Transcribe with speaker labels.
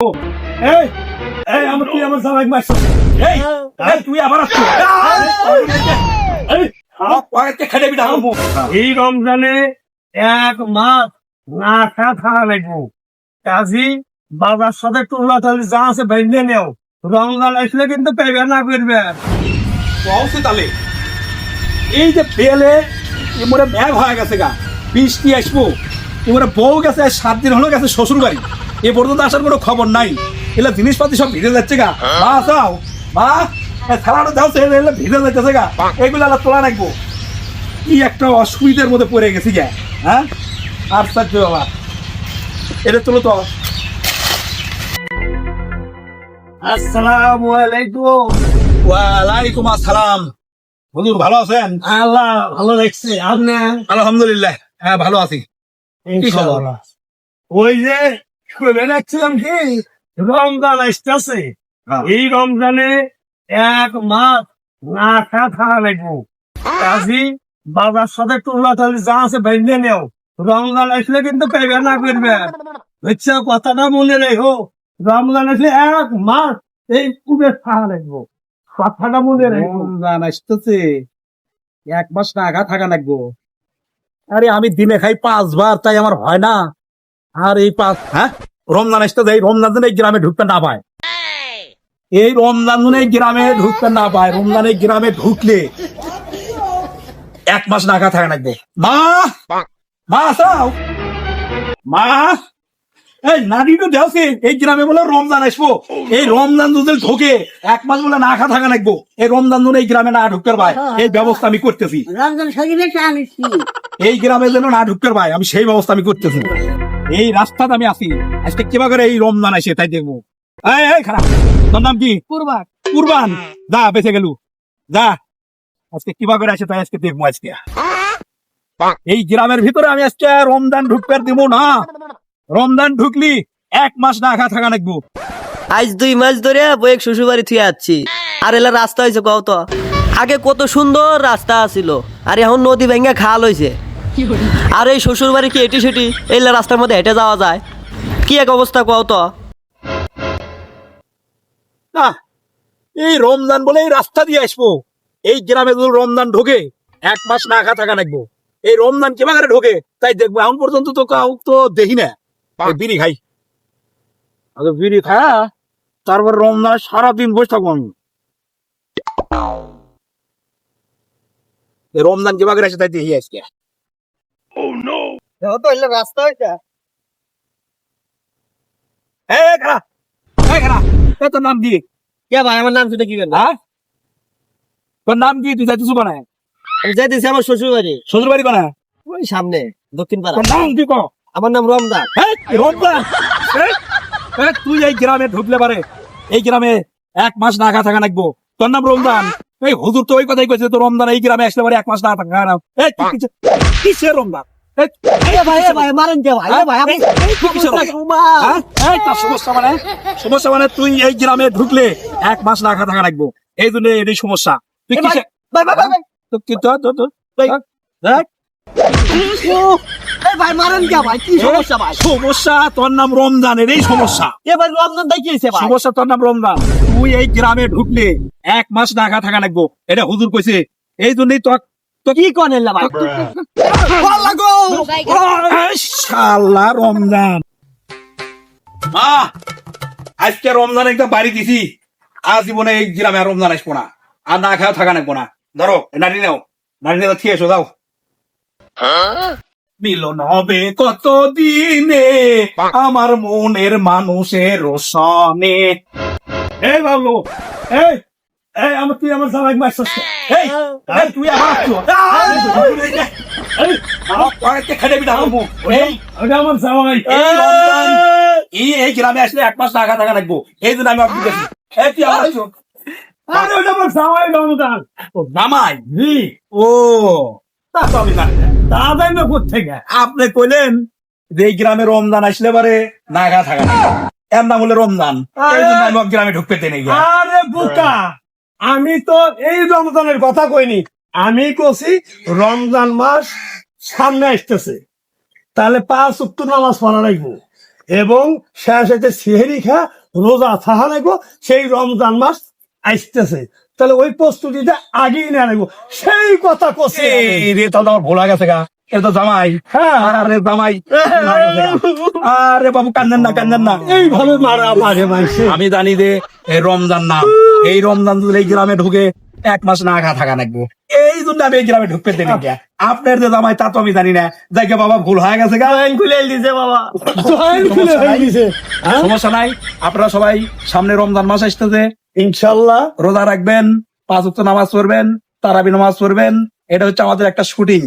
Speaker 1: এই এই আমার তুই আমার জামাই মারছ। এই এই তুই আবার আসছিস এই আমার খেলে বিটা হামু এই রমজানে এক মাস না খা থাকা লাগবো। কাজী বাবার সাথে টোলা টালি যা আছে ভেঙে নেও। রমজান আসলে কিন্তু পেবে না করবে।
Speaker 2: কওছে তালে এই যে বেলে এমরে ম্যাগ হয়ে গেছে গা বৃষ্টি আসব। এমরে বউ গেছে সাত দিন হলো গেছে শ্বশুর বাড়ি এ পর্যন্ত আসার কোনো খবর নাই। এলা জিনিসপাতি সব ভিজে যাচ্ছে গা। মা আসাও মা দাও সে এলে ভিজে যাচ্ছে গা। এগুলো তোলা রাখব। কি একটা অসুবিধার মধ্যে পড়ে গেছি হ্যাঁ? আর সাহায্য বাবা। এটা তোলো তো।
Speaker 1: আসসালামু আলাইকুম।
Speaker 2: ওয়ালাইকুম আসসালাম। হুজুর ভালো আছেন?
Speaker 1: আল্লাহ ভালো রাখছে আপনি?
Speaker 2: আলহামদুলিল্লাহ। হ্যাঁ ভালো আছি। কি খবর?
Speaker 1: ওই যে শুনে রাখছিলাম কি রমজান আসতেছে।
Speaker 2: হ্যাঁ।
Speaker 1: এই রমজানে এক মাস না খা থাকা লাগবো। কাজী বাবার সাথে টোলা টালি যা আছে ভেঙে নেও। রমজান আসলে কিন্তু পেবে না করবে বুঝছ কথাটা মনে রেখো। রমজান আসলে এক মাস এই কুবে থাকা লাগবো। কথাটা মনে রেখো।
Speaker 2: রমজান আসতেছে। এক মাস না থাকা লাগবো। আরে আমি দিনে খাই পাঁচবার তাই আমার হয় না। আর এই পাঁচ হ্যাঁ? রমজান আসতে এই রমজান এই গ্রামে ঢুকতে না পায়। এই রমজান এই গ্রামে ঢুকতে না পায় রমজান এই গ্রামে ঢুকলে এক মাস না আগা থাকা লাগবে মা! মা আসাও মা! এই নারী তো এই গ্রামে বলে রমজান আসব। এই রমজান ঢোকে এক মাস বলে না খা থাকা লাগবো এই রমজান যদি এই গ্রামে না ঢুকতে পায় এই ব্যবস্থা আমি করতেছি।
Speaker 3: রমজান শরীফে
Speaker 2: এই গ্রামে যেন না ঢুকতে পায় আমি সেই ব্যবস্থা আমি করতেছি। এই রাস্তাতে আমি আসি আজকে কিবা করে এই রমজান আসে তাই দেখব। এই এই খারাপ। তোর নাম কি?
Speaker 3: কুরবান।
Speaker 2: কুরবান। যা বেঁচে গেলু। যা। আজকে কিবা করে আসে তাই আজকে দেখব আজকে। এই গ্রামের ভিতরে আমি আজকে রমজান ঢুকতে দিব না। রমজান ঢুকলি এক মাস না খা থাকা লাগবো।
Speaker 4: আজ দুই মাস ধরে বইয়ের শ্বশুর বাড়ি থুয়ে যাচ্ছি আর এলা রাস্তা হয়েছে কত আগে কত সুন্দর রাস্তা আছিল আর এখন নদী ভেঙে খাল হয়েছে আর এই শ্বশুর বাড়ি কি এটি সেটি? এলা রাস্তার মধ্যে হেঁটে যাওয়া যায়। কি এক অবস্থা কত
Speaker 2: না, এই রমজান বলে এই রাস্তা দিয়ে আসব। এই গ্রামে যদি রমজান ঢোকে, এক মাস না খা থাকা লাগবো এই রমজান কেবা করে ঢোকে, তাই দেখব এখন পর্যন্ত তো কাউ তো দেখি না। এই বিড়ি খাই। আগে বিড়ি খা, তারপর রমজান সারাদিন বসে থাকব আমি। এই রমজান কেবা করে আসে, তাই দেখি আজকে।
Speaker 4: রাস্তা হয়েছে
Speaker 2: এই খারা এই খারা এ তোর নাম কি?
Speaker 4: কে ভাই আমার নাম শুনে কি করবে
Speaker 2: হ্যাঁ? তোর নাম কি? তুই যাইতেছ বানায়
Speaker 4: আমি যাই দিছি আমার শ্বশুর বাড়ি
Speaker 2: শ্বশুর বাড়ি বানায়
Speaker 4: ওই সামনে দক্ষিণ পাড়া
Speaker 2: তোর নাম কি কো?
Speaker 4: আমার নাম রমজান।
Speaker 2: এই, রমজান! এই, এই, তুই এই গ্রামে ঢুকলে পারে। এই গ্রামে এক মাস না খা থাকা লাগবো। তোর নাম রমজান। এই হুজুর তো ওই কথাই কইছে তো রমজান এই গ্রামে আসলে পারে এক মাস না থাকা না কিসের রমজান? সমস্যা মানে? তুই এই গ্রামে ঢুকলে এক মাস না খা থাকা লাগবো। এই জন্য এটাই সমস্যা। তুই
Speaker 4: সমস্যা ভাই?
Speaker 2: সমস্যা তোর নাম রমজান এটাই সমস্যা।
Speaker 4: রমজান
Speaker 2: সমস্যা তোর নাম রমজান। তুই এই গ্রামে ঢুকলে এক মাস ঢাকা থাকা লাগবো। এটা হুজুর কইছে। এই জন্যই তো
Speaker 4: তো কি করেন ভাই?
Speaker 2: শালা রমজান। মা আজকে রমজান একটা বাড়ি দিছি। আজ জীবনে এই গ্রামে আর রমজান আসব না। আর না খাওয়া থাকা লাগবো না। ধরো নারী নাও। নারী নাও ঠিক এসো যাও। মিলন হবে কত দিনে আমার মনের মানুষের সনে
Speaker 1: এই বাবু এই! এই আমার তুই আমার জামাই মারছস
Speaker 2: এই এই, তুই আবার আসছো। এই, আমার পকেটে খেলে বিটা হামু। এই,
Speaker 1: ওটা আমার জামাই
Speaker 2: এই রমজান, এই এই গ্রামে আসলে এক মাস টাকা এই জন্য আমি আপনি গেছি এই তুই।
Speaker 1: আরে ওটা আমার জামাই রমজান
Speaker 2: ও, জামাই
Speaker 1: জি
Speaker 2: ও তা তো আমি জানি।
Speaker 1: তা যাই না কোথেকে
Speaker 2: আপনি কইলেন যে এই গ্রামে রমজান আসলে পারে নাগা থাকা এর নাম হলো রমজান এই জন্য আমি গ্রামে ঢুকতে নাই
Speaker 1: আরে বোকা আমি তো এই রমজানের কথা কইনি, আমি কছি রমজান মাস সামনে আসতেছে। তাহলে পাঁচ উত্তর নামাজ পড়া লাগবো এবং শেষে সেহেরি খা রোজা থাহা লাগবো, সেই রমজান মাস আসতেছে। তাহলে ওই প্রস্তুতিটা আগেই না লাগবো। সেই কথা কছে
Speaker 2: রে, তাহলে আমার ভোলা গেছে গা। এটা জামাই।
Speaker 1: হ্যাঁ
Speaker 2: আরে জামাই। আরে বাবু কান্দেন না কান্দেন না।
Speaker 1: এইভাবে মারা মারে
Speaker 2: আমি জানি যে এই রমজান নাম এই রমজান যদি এই গ্রামে ঢুকে এক মাস না খা থাকা লাগবো এই জন্য আমি এই গ্রামে ঢুকতে দিই না। আপনার যে জামাই তা তো আমি জানি না। যাকে বাবা ভুল হয়ে গেছে গা।
Speaker 4: খুলে দিছে বাবা।
Speaker 1: জয়েন খুলে হয়ে?
Speaker 2: সমস্যা নাই। আপনারা সবাই সামনে রমজান মাস আসতেছে।
Speaker 1: ইনশাল্লাহ।
Speaker 2: রোজা রাখবেন পাঁচ নামাজ পড়বেন তারাবি নামাজ পড়বেন। এটা হচ্ছে আমাদের একটা শুটিং।